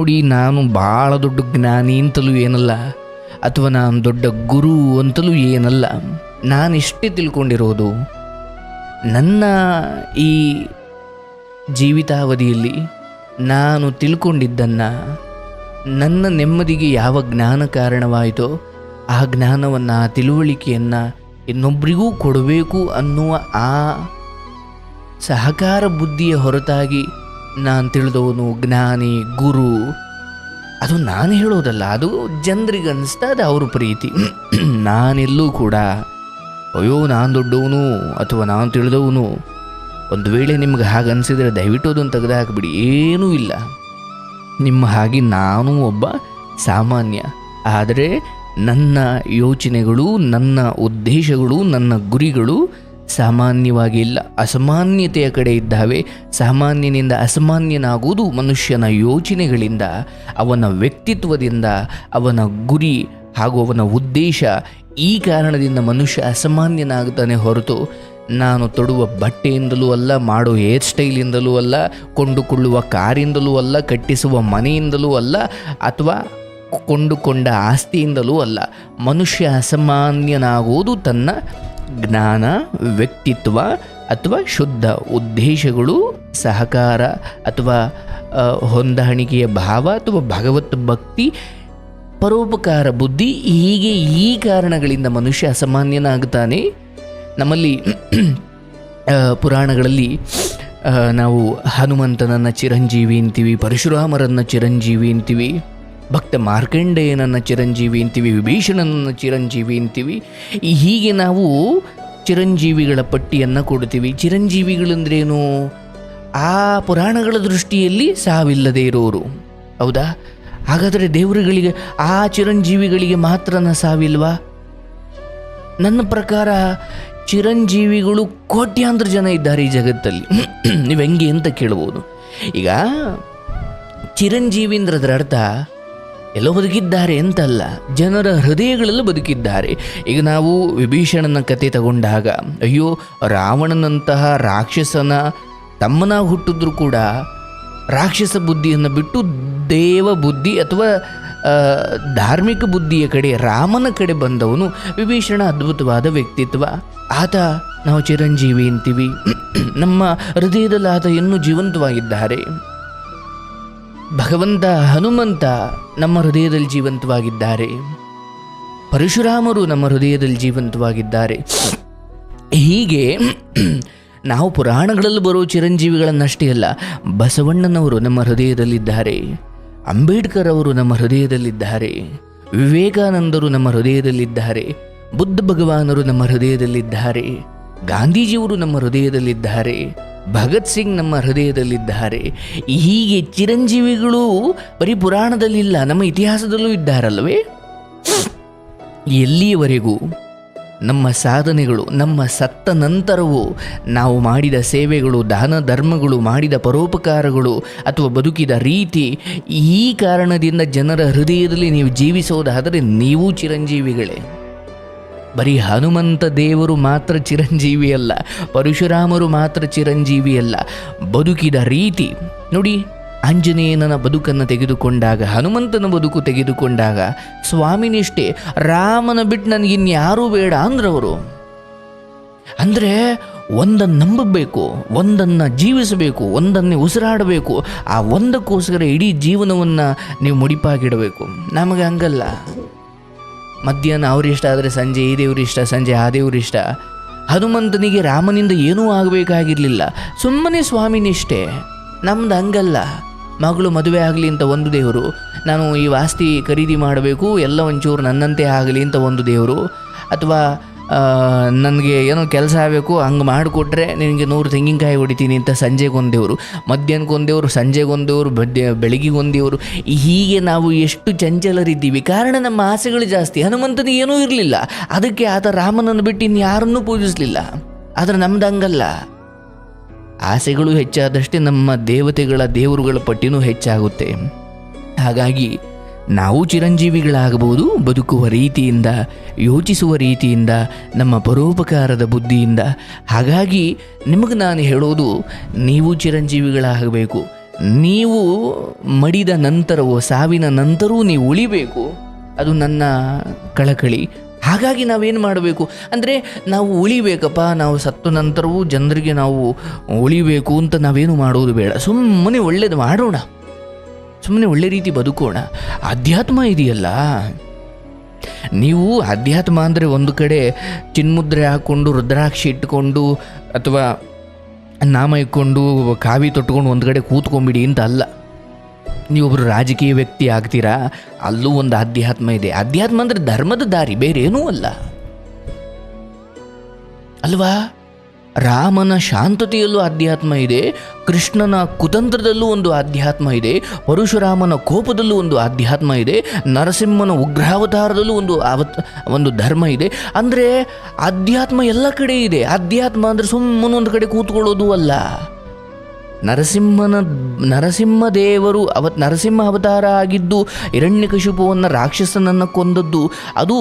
ನೋಡಿ ನಾನು ಭಾಳ ದೊಡ್ಡ ಜ್ಞಾನಿ ಅಂತಲೂ ಏನಲ್ಲ, ಅಥವಾ ನಾನು ದೊಡ್ಡ ಗುರು ಅಂತಲೂ ಏನಲ್ಲ. ನಾನು ಇಷ್ಟೇ ತಿಳ್ಕೊಂಡಿರೋದು, ನನ್ನ ಈ ಜೀವಿತಾವಧಿಯಲ್ಲಿ ನಾನು ತಿಳ್ಕೊಂಡಿದ್ದನ್ನು, ನನ್ನ ನೆಮ್ಮದಿಗೆ ಯಾವ ಜ್ಞಾನ ಕಾರಣವಾಯಿತೋ ಆ ಜ್ಞಾನವನ್ನು, ಆ ತಿಳುವಳಿಕೆಯನ್ನು ಇನ್ನೊಬ್ಬರಿಗೂ ಕೊಡಬೇಕು ಅನ್ನುವ ಆ ಸಹಕಾರ ಬುದ್ಧಿಯ ಹೊರತಾಗಿ ನಾನು ತಿಳಿದವನು ಜ್ಞಾನಿ, ಗುರು. ಅದು ನಾನು ಹೇಳೋದಲ್ಲ, ಅದು ಜನರಿಗೆ ಅದು ಅವ್ರ ಪ್ರೀತಿ. ನಾನೆಲ್ಲೂ ಕೂಡ, ಅಯ್ಯೋ, ನಾನು ದೊಡ್ಡವನು ಅಥವಾ ನಾನು ತಿಳಿದವನು, ಒಂದು ವೇಳೆ ನಿಮ್ಗೆ ಹಾಗೆ ಅನಿಸಿದರೆ ದಯವಿಟ್ಟು ಅದನ್ನು ತೆಗೆದುಹಾಕ್ಬಿಡಿ ಏನೂ ಇಲ್ಲ. ನಿಮ್ಮ ಹಾಗೆ ನಾನು ಒಬ್ಬ ಸಾಮಾನ್ಯ. ಆದರೆ ನನ್ನ ಯೋಚನೆಗಳು, ನನ್ನ ಉದ್ದೇಶಗಳು, ನನ್ನ ಗುರಿಗಳು ಸಾಮಾನ್ಯವಾಗಿ ಇಲ್ಲ ಅಸಾಮಾನ್ಯತೆಯ ಕಡೆ ಇದ್ದಾವೆ. ಸಾಮಾನ್ಯನಿಂದ ಅಸಾಮಾನ್ಯನಾಗುವುದು ಮನುಷ್ಯನ ಯೋಚನೆಗಳಿಂದ, ಅವನ ವ್ಯಕ್ತಿತ್ವದಿಂದ, ಅವನ ಗುರಿ ಹಾಗೂ ಅವನ ಉದ್ದೇಶ. ಈ ಕಾರಣದಿಂದ ಮನುಷ್ಯ ಅಸಾಮಾನ್ಯನಾಗುತ್ತಾನೆ ಹೊರತು ನಾನು ತೊಡುವ ಬಟ್ಟೆಯಿಂದಲೂ ಅಲ್ಲ, ಮಾಡೋ ಹೇರ್ ಸ್ಟೈಲಿಂದಲೂ ಅಲ್ಲ, ಕೊಂಡುಕೊಳ್ಳುವ ಕಾರಿಂದಲೂ ಅಲ್ಲ, ಕಟ್ಟಿಸುವ ಮನೆಯಿಂದಲೂ ಅಲ್ಲ, ಅಥವಾ ಕೊಂಡುಕೊಂಡ ಆಸ್ತಿಯಿಂದಲೂ ಅಲ್ಲ. ಮನುಷ್ಯ ಅಸಾಮಾನ್ಯನಾಗುವುದು ತನ್ನ ಜ್ಞಾನ, ವ್ಯಕ್ತಿತ್ವ ಅಥವಾ ಶುದ್ಧ ಉದ್ದೇಶಗಳು, ಸಹಕಾರ ಅಥವಾ ಹೊಂದಾಣಿಕೆಯ ಭಾವ ಅಥವಾ ಭಗವತ್ ಭಕ್ತಿ, ಪರೋಪಕಾರ ಬುದ್ಧಿ ಹೀಗೆ ಈ ಕಾರಣಗಳಿಂದ ಮನುಷ್ಯ ಅಸಾಮಾನ್ಯನಾಗುತ್ತಾನೆ ನಮ್ಮಲ್ಲಿ ಪುರಾಣಗಳಲ್ಲಿ ನಾವು ಹನುಮಂತನನ್ನು ಚಿರಂಜೀವಿ ಅಂತೀವಿ, ಪರಶುರಾಮರನ್ನು ಚಿರಂಜೀವಿ ಅಂತೀವಿ. ಭಕ್ತ ಮಾರ್ಕಂಡೇಯನನ್ನು ಚಿರಂಜೀವಿ ಅಂತೀವಿ, ವಿಭೀಷಣನನ್ನು ಚಿರಂಜೀವಿ ಅಂತೀವಿ. ಹೀಗೆ ನಾವು ಚಿರಂಜೀವಿಗಳ ಪಟ್ಟಿಯನ್ನು ಕೊಡ್ತೀವಿ ಚಿರಂಜೀವಿಗಳಂದ್ರೇನು? ಆ ಪುರಾಣಗಳ ದೃಷ್ಟಿಯಲ್ಲಿ ಸಾವಿಲ್ಲದೆ ಇರೋರು. ಹೌದಾ? ಹಾಗಾದರೆ ದೇವರುಗಳಿಗೆ, ಆ ಚಿರಂಜೀವಿಗಳಿಗೆ ಮಾತ್ರನ ಸಾವಿಲ್ವಾ? ನನ್ನ ಪ್ರಕಾರ ಚಿರಂಜೀವಿಗಳು ಕೋಟ್ಯಾಂತರ ಜನ ಇದ್ದಾರೆ ಈ ಜಗತ್ತಲ್ಲಿ. ನೀವು ಹೆಂಗೆ ಅಂತ ಕೇಳ್ಬೋದು. ಈಗ ಚಿರಂಜೀವಿ ಅಂದ್ರೆ ಅದರ ಅರ್ಥ ಎಲ್ಲೋ ಬದುಕಿದ್ದಾರೆ ಅಂತಲ್ಲ. ಜನರ ಹೃದಯಗಳಲ್ಲೂ ಬದುಕಿದ್ದಾರೆ. ಈಗ ನಾವು ವಿಭೀಷಣನ ಕತೆ ತಗೊಂಡಾಗ, ಅಯ್ಯೋ, ರಾವಣನಂತಹ ರಾಕ್ಷಸನ ತಮ್ಮನ ಹುಟ್ಟಿದ್ರು ಕೂಡ ರಾಕ್ಷಸ ಬುದ್ಧಿಯನ್ನು ಬಿಟ್ಟು ದೇವ ಬುದ್ಧಿ ಅಥವಾ ಧಾರ್ಮಿಕ ಬುದ್ಧಿಯ ಕಡೆ, ರಾಮನ ಕಡೆ ಬಂದವನು ವಿಭೀಷಣ ಅದ್ಭುತವಾದ ವ್ಯಕ್ತಿತ್ವ. ಆತ, ನಾವು ಚಿರಂಜೀವಿ ಅಂತೀವಿ. ನಮ್ಮ ಹೃದಯದಲ್ಲಿ ಆತ ಇನ್ನೂ ಜೀವಂತವಾಗಿದ್ದಾರೆ. ಭಗವಂತ ಹನುಮಂತ ನಮ್ಮ ಹೃದಯದಲ್ಲಿ ಜೀವಂತವಾಗಿದ್ದಾರೆ. ಪರಶುರಾಮರು ನಮ್ಮ ಹೃದಯದಲ್ಲಿ ಜೀವಂತವಾಗಿದ್ದಾರೆ. ಹೀಗೆ ನಾವು ಪುರಾಣಗಳಲ್ಲಿ ಬರೋ ಚಿರಂಜೀವಿಗಳನ್ನಷ್ಟೇ ಅಲ್ಲ, ಬಸವಣ್ಣನವರು ನಮ್ಮ ಹೃದಯದಲ್ಲಿದ್ದಾರೆ, ಅಂಬೇಡ್ಕರ್ ಅವರು ನಮ್ಮ ಹೃದಯದಲ್ಲಿದ್ದಾರೆ, ವಿವೇಕಾನಂದರು ನಮ್ಮ ಹೃದಯದಲ್ಲಿದ್ದಾರೆ, ಬುದ್ಧ ಭಗವಾನರು ನಮ್ಮ ಹೃದಯದಲ್ಲಿದ್ದಾರೆ, ಗಾಂಧೀಜಿಯವರು ನಮ್ಮ ಹೃದಯದಲ್ಲಿದ್ದಾರೆ. ಭಗತ್ ಸಿಂಗ್ ನಮ್ಮ ಹೃದಯದಲ್ಲಿದ್ದಾರೆ. ಹೀಗೆ ಚಿರಂಜೀವಿಗಳು ಬರೀ ಪುರಾಣದಲ್ಲಿಲ್ಲ, ನಮ್ಮ ಇತಿಹಾಸದಲ್ಲೂ ಇದ್ದಾರಲ್ವೇ ಎಲ್ಲಿಯವರೆಗೂ ನಮ್ಮ ಸಾಧನೆಗಳು, ನಮ್ಮ ಸತ್ತ ನಂತರವೂ ನಾವು ಮಾಡಿದ ಸೇವೆಗಳು, ದಾನ ಧರ್ಮಗಳು, ಮಾಡಿದ ಪರೋಪಕಾರಗಳು ಅಥವಾ ಬದುಕಿದ ರೀತಿ, ಈ ಕಾರಣದಿಂದ ಜನರ ಹೃದಯದಲ್ಲಿ ನೀವು ಜೀವಿಸೋದಾದರೆ ನೀವು ಚಿರಂಜೀವಿಗಳೇ. ಬರೀ ಹನುಮಂತ ದೇವರು ಮಾತ್ರ ಚಿರಂಜೀವಿ ಅಲ್ಲ, ಪರಶುರಾಮರು ಮಾತ್ರ ಚಿರಂಜೀವಿ ಅಲ್ಲ. ಬದುಕಿದ ರೀತಿ, ನೋಡಿ ಆಂಜನೇಯನ ಬದುಕನ್ನು ತೆಗೆದುಕೊಂಡಾಗ, ಹನುಮಂತನ ಬದುಕು ತೆಗೆದುಕೊಂಡಾಗ, ಸ್ವಾಮಿನಿಷ್ಠೆ, ರಾಮನ ಬಿಟ್ಟು ನನಗಿನ್ಯಾರೂ ಬೇಡ ಅಂದ್ರವರು. ಅಂದರೆ, ಒಂದನ್ನು ನಂಬಬೇಕು, ಒಂದನ್ನು ಜೀವಿಸಬೇಕು, ಒಂದನ್ನೇ ಉಸಿರಾಡಬೇಕು, ಆ ಒಂದಕ್ಕೋಸ್ಕರ ಇಡೀ ಜೀವನವನ್ನು ನೀವು ಮುಡಿಪಾಗಿಡಬೇಕು. ನಮಗೆ ಹಂಗಲ್ಲ. ಮಧ್ಯಾಹ್ನ ಅವರಿಷ್ಟ ಆದರೆ ಸಂಜೆ, ಈ ದೇವ್ರ ಇಷ್ಟ ಸಂಜೆ ಆ ದೇವರಿಷ್ಟ. ಹನುಮಂತನಿಗೆ ರಾಮನಿಂದ ಏನೂ ಆಗಬೇಕಾಗಿರಲಿಲ್ಲ. ಸುಮ್ಮನೆ ಸ್ವಾಮಿನಿಷ್ಠೆ ನಮ್ದು ಹಂಗಲ್ಲ. ಮಗಳು ಮದುವೆ ಆಗಲಿ ಅಂತ ಒಂದು ದೇವರು. ನಾನು ಈ ವಾಸ್ತಿ ಖರೀದಿ ಮಾಡಬೇಕು, ಎಲ್ಲ ಒಂಚೂರು ನನ್ನಂತೆ ಆಗಲಿ ಅಂತ ಒಂದು ದೇವರು. ಅಥವಾ ನನಗೆ ಏನೋ ಕೆಲಸ ಆಗಬೇಕು, ಹಂಗೆ ಮಾಡಿಕೊಟ್ರೆ ನಿನಗೆ ನೂರು ತೆಂಗಿನಕಾಯಿ ಹೊಡಿತೀನಿ ಅಂತ ಸಂಜೆಗೆ ಒಂದು ದೇವರು ಮಧ್ಯಾಹ್ನಕ್ಕೆ ಒಂದು ದೇವರು ಸಂಜೆಗೆ ಒಂದು ದೇವರು ಬಡ್ಡೆ ಬೆಳಗ್ಗೆ ಒಂದು ದೇವರು ಹೀಗೆ ನಾವು ಎಷ್ಟು ಚಂಚಲರಿದ್ದೀವಿ. ಕಾರಣ ನಮ್ಮ ಆಸೆಗಳು ಜಾಸ್ತಿ, ಹನುಮಂತನಿಗೆ ಏನೂ ಇರಲಿಲ್ಲ. ಅದಕ್ಕೆ ಆತ ರಾಮನನ್ನು ಬಿಟ್ಟು ಇನ್ಯಾರನ್ನೂ ಪೂಜಿಸಲಿಲ್ಲ. ಆದರೆ ನಮ್ದು ಹಂಗಲ್ಲ. ಆಸೆಗಳು ಹೆಚ್ಚಾದಷ್ಟೇ ನಮ್ಮ ದೇವತೆಗಳ ದೇವರುಗಳ ಪಟ್ಟಿನೂ ಹೆಚ್ಚಾಗುತ್ತೆ. ಹಾಗಾಗಿ ನಾವು ಚಿರಂಜೀವಿಗಳಾಗಬಹುದು, ಬದುಕುವ ರೀತಿಯಿಂದ, ಯೋಚಿಸುವ ರೀತಿಯಿಂದ, ನಮ್ಮ ಪರೋಪಕಾರದ ಬುದ್ಧಿಯಿಂದ. ಹಾಗಾಗಿ ನಿಮಗೆ ನಾನು ಹೇಳೋದು, ನೀವು ಚಿರಂಜೀವಿಗಳಾಗಬೇಕು. ನೀವು ಮಡಿದ ನಂತರವೋ, ಸಾವಿನ ನಂತರವೂ ನೀವು ಉಳಿಬೇಕು. ಅದು ನನ್ನ ಕಳಕಳಿ. ಹಾಗಾಗಿ ನಾವೇನು ಮಾಡಬೇಕು? ಅಂದರೆ ನಾವು ಉಳಿಬೇಕಪ್ಪ, ನಾವು ಸತ್ತ ನಂತರವೂ ಜನರಿಗೆ ನಾವು ಉಳಿಬೇಕು ಅಂತ ನಾವೇನು ಮಾಡೋದು ಬೇಡ. ಸುಮ್ಮನೆ ಒಳ್ಳೇದು ಮಾಡೋಣ. ಸುಮ್ಮನೆ ಒಳ್ಳೆ ರೀತಿ ಬದುಕೋಣ. ಅಧ್ಯಾತ್ಮ ಇದೆಯಲ್ಲ. ನೀವು ಅಧ್ಯಾತ್ಮ ಅಂದರೆ ಒಂದು ಕಡೆ ಚಿನ್ಮುದ್ರೆ ಹಾಕ್ಕೊಂಡು ರುದ್ರಾಕ್ಷಿ ಇಟ್ಕೊಂಡು, ಅಥವಾ ನಾಮ ಇಟ್ಕೊಂಡು, ಕಾವಿ ತೊಟ್ಕೊಂಡು ಒಂದು ಕಡೆ ಕೂತ್ಕೊಂಬಿಡಿ ಅಂತ ಅಲ್ಲ. ನೀವೊಬ್ಬರು ರಾಜಕೀಯ ವ್ಯಕ್ತಿ ಆಗ್ತೀರಾ? ಅಲ್ಲೂ ಒಂದು ಅಧ್ಯಾತ್ಮ ಇದೆ. ಅಧ್ಯಾತ್ಮ ಅಂದರೆ ಧರ್ಮದ ದಾರಿ ಬೇರೆ ಏನೂ ಅಲ್ಲ. ಅಲ್ವಾ? ರಾಮನ ಶಾಂತತೆಯಲ್ಲೂ ಅಧ್ಯಾತ್ಮ ಇದೆ, ಕೃಷ್ಣನ ಕುತಂತ್ರದಲ್ಲೂ ಒಂದು ಅಧ್ಯಾತ್ಮ ಇದೆ, ಪರಶುರಾಮನ ಕೋಪದಲ್ಲೂ ಒಂದು ಅಧ್ಯಾತ್ಮ ಇದೆ, ನರಸಿಂಹನ ಉಗ್ರಾವತಾರದಲ್ಲೂ ಒಂದು ಅವತ್ ಒಂದು ಧರ್ಮ ಇದೆ. ಅಂದರೆ ಅಧ್ಯಾತ್ಮ ಎಲ್ಲ ಕಡೆ ಇದೆ. ಅಧ್ಯಾತ್ಮ ಅಂದರೆ ಸುಮ್ಮನೆ ಒಂದು ಕಡೆ ಕೂತ್ಕೊಳ್ಳೋದು ಅಲ್ಲ. ನರಸಿಂಹನ ನರಸಿಂಹ ದೇವರು ಅವ ನರಸಿಂಹ ಅವತಾರ ಆಗಿದ್ದು ಹಿರಣ್ಯಕಶಿಪುವನ್ನು ರಾಕ್ಷಸನನ್ನು ಕೊಂದದ್ದು. ಅದು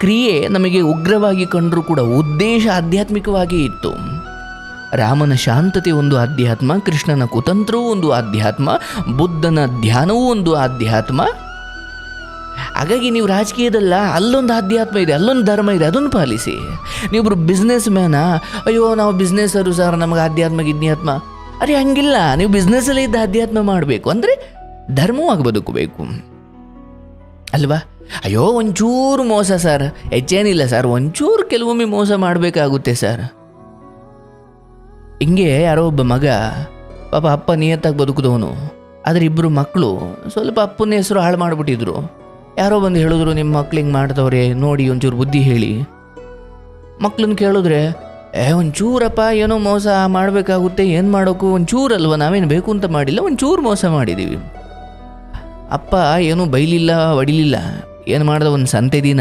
ಕ್ರಿಯೆ ನಮಗೆ ಉಗ್ರವಾಗಿ ಕಂಡರೂ ಕೂಡ ಉದ್ದೇಶ ಆಧ್ಯಾತ್ಮಿಕವಾಗಿ ಇತ್ತು. ರಾಮನ ಶಾಂತತೆ ಒಂದು ಆಧ್ಯಾತ್ಮ, ಕೃಷ್ಣನ ಕುತಂತ್ರವೂ ಒಂದು ಆಧ್ಯಾತ್ಮ, ಬುದ್ಧನ ಧ್ಯಾನವೂ ಒಂದು ಆಧ್ಯಾತ್ಮ. ಹಾಗಾಗಿ ನೀವು ರಾಜಕೀಯದಲ್ಲ, ಅಲ್ಲೊಂದು ಆಧ್ಯಾತ್ಮ ಇದೆ, ಅಲ್ಲೊಂದು ಧರ್ಮ ಇದೆ, ಅದನ್ನು ಪಾಲಿಸಿ. ನೀವೊಬ್ಬರು ಬಿಸ್ನೆಸ್ ಮ್ಯಾನ ಅಯ್ಯೋ, ನಾವು ಬಿಸ್ನೆಸ್ಸರು ಸರ್ ನಮಗೆ ಆಧ್ಯಾತ್ಮ, ಗಿಧ್ಯಾತ್ಮ. ಅರೆ, ಹಂಗಿಲ್ಲ. ನೀವು ಬಿಸ್ನೆಸ್ಸಲ್ಲಿ ಇದ್ದ ಅಧ್ಯಾತ್ಮ ಮಾಡಬೇಕು. ಅಂದರೆ ಧರ್ಮವಾಗಿ ಬದುಕಬೇಕು ಅಲ್ವಾ? ಅಯ್ಯೋ, ಒಂಚೂರು ಮೋಸ ಸರ್. ಹೆಚ್ಚೇನಿಲ್ಲ ಸರ್. ಒಂಚೂರು ಕೆಲವೊಮ್ಮೆ ಮೋಸ ಮಾಡಬೇಕಾಗುತ್ತೆ ಸರ್. ಹಿಂಗೆ ಯಾರೋ ಒಬ್ಬ ಮಗ, ಪಾಪ ಅಪ್ಪ ನಿಯತ್ತಾಗಿ ಬದುಕಿದವನು. ಆದರೆ ಇಬ್ಬರು ಮಕ್ಕಳು ಸ್ವಲ್ಪ ಅಪ್ಪನ ಹೆಸರು ಹಾಳು ಮಾಡಿಬಿಟ್ಟಿದ್ರು. ಯಾರೋ ಬಂದು ಹೇಳಿದ್ರು ನಿಮ್ಮ ಮಕ್ಳು ಹಿಂಗೆ ಮಾಡ್ತವ್ರೆ ನೋಡಿ, ಒಂಚೂರು ಬುದ್ಧಿ ಹೇಳಿ. ಮಕ್ಳನ್ನ ಕೇಳಿದ್ರೆ ಏ, ಒಂಚೂರಪ್ಪ ಏನೋ ಮೋಸ ಮಾಡಬೇಕಾಗುತ್ತೆ, ಏನು ಮಾಡೋಕು? ಒಂಚೂರಲ್ವ ನಾವೇನು ಬೇಕು ಅಂತ ಮಾಡಿಲ್ಲ, ಒಂಚೂರು ಮೋಸ ಮಾಡಿದ್ದೀವಿ ಅಪ್ಪ ಏನೂ ಬೈಲಿಲ್ಲ, ಹೊಡಿಲಿಲ್ಲ. ಏನು ಮಾಡ್ದ ಒಂದು ಸಂತೆ ದಿನ?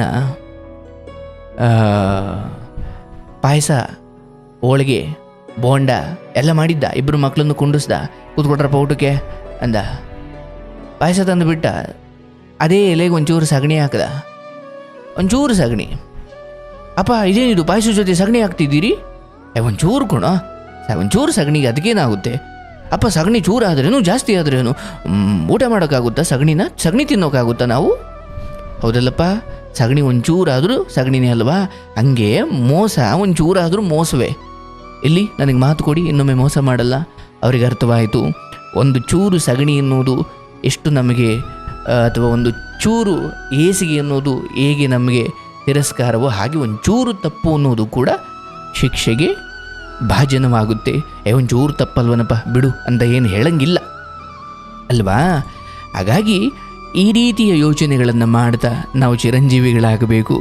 ಪಾಯಸ, ಹೋಳಿಗೆ, ಬೋಂಡ, ಎಲ್ಲ ಮಾಡಿದ್ದ ಇಬ್ಬರು ಮಕ್ಕಳನ್ನು ಕುಂಡಿಸ್ದ ಕೂತ್ಕೊಟ್ರಪ್ಪ ಊಟಕ್ಕೆ ಅಂದ. ಪಾಯಸ ತಂದು ಬಿಟ್ಟ ಅದೇ ಎಲೆಗೆ ಒಂಚೂರು ಸಗಣಿ ಹಾಕ್ದ. ಒಂಚೂರು ಸಗಣಿ. ಅಪ್ಪ, ಇದೇನಿದು ಪಾಯಸ ಜೊತೆ ಸಗಣಿ ಹಾಕ್ತಿದ್ದೀರಿ? ಒಂಚೂರು ಕೊಣ ಒಂಚೂರು ಸಗಣಿಗೆ ಅದಕ್ಕೇನಾಗುತ್ತೆ? ಅಪ್ಪ, ಸಗಣಿ ಚೂರು ಆದ್ರೇನು ಜಾಸ್ತಿ ಆದ್ರೇನು ಊಟ ಮಾಡೋಕ್ಕಾಗುತ್ತಾ ಸಗಣಿನ? ಸಗಣಿ ತಿನ್ನೋಕ್ಕಾಗುತ್ತಾ ನಾವು? ಹೌದಲ್ಲಪ್ಪ, ಸಗಣಿ ಒಂಚೂರಾದರೂ ಸಗಣಿನೇ ಅಲ್ವಾ? ಹಂಗೆ ಮೋಸ ಒಂಚೂರಾದರೂ ಮೋಸವೇ. ಇಲ್ಲಿ ನನಗೆ ಮಾತು ಕೊಡಿ, ಇನ್ನೊಮ್ಮೆ ಮೋಸ ಮಾಡಲ್ಲ. ಅವರಿಗೆ ಅರ್ಥವಾಯಿತು. ಒಂದು ಚೂರು ಸಗಣಿ ಎನ್ನುವುದು ಎಷ್ಟು ನಮಗೆ ಅಥವಾ ಒಂದು ಚೂರು ಏಸಿಗೆ ಅನ್ನೋದು ಹೇಗೆ ನಮಗೆ ತಿರಸ್ಕಾರವೋ ಹಾಗೆ ಒಂಚೂರು ಚೂರು ತಪ್ಪು ಅನ್ನೋದು ಕೂಡ ಶಿಕ್ಷೆಗೆ ಭಾಜನವಾಗುತ್ತೆ. ಏ, ಒಂಚೂರು ತಪ್ಪಲ್ವನಪ್ಪ, ಬಿಡು ಅಂತ ಏನು ಹೇಳಂಗಿಲ್ಲ. ಅಲ್ವಾ? ಹಾಗಾಗಿ ಈ ರೀತಿಯ ಯೋಚನೆಗಳನ್ನು ಮಾಡ್ತಾ ನಾವು ಚಿರಂಜೀವಿಗಳಾಗಬೇಕು.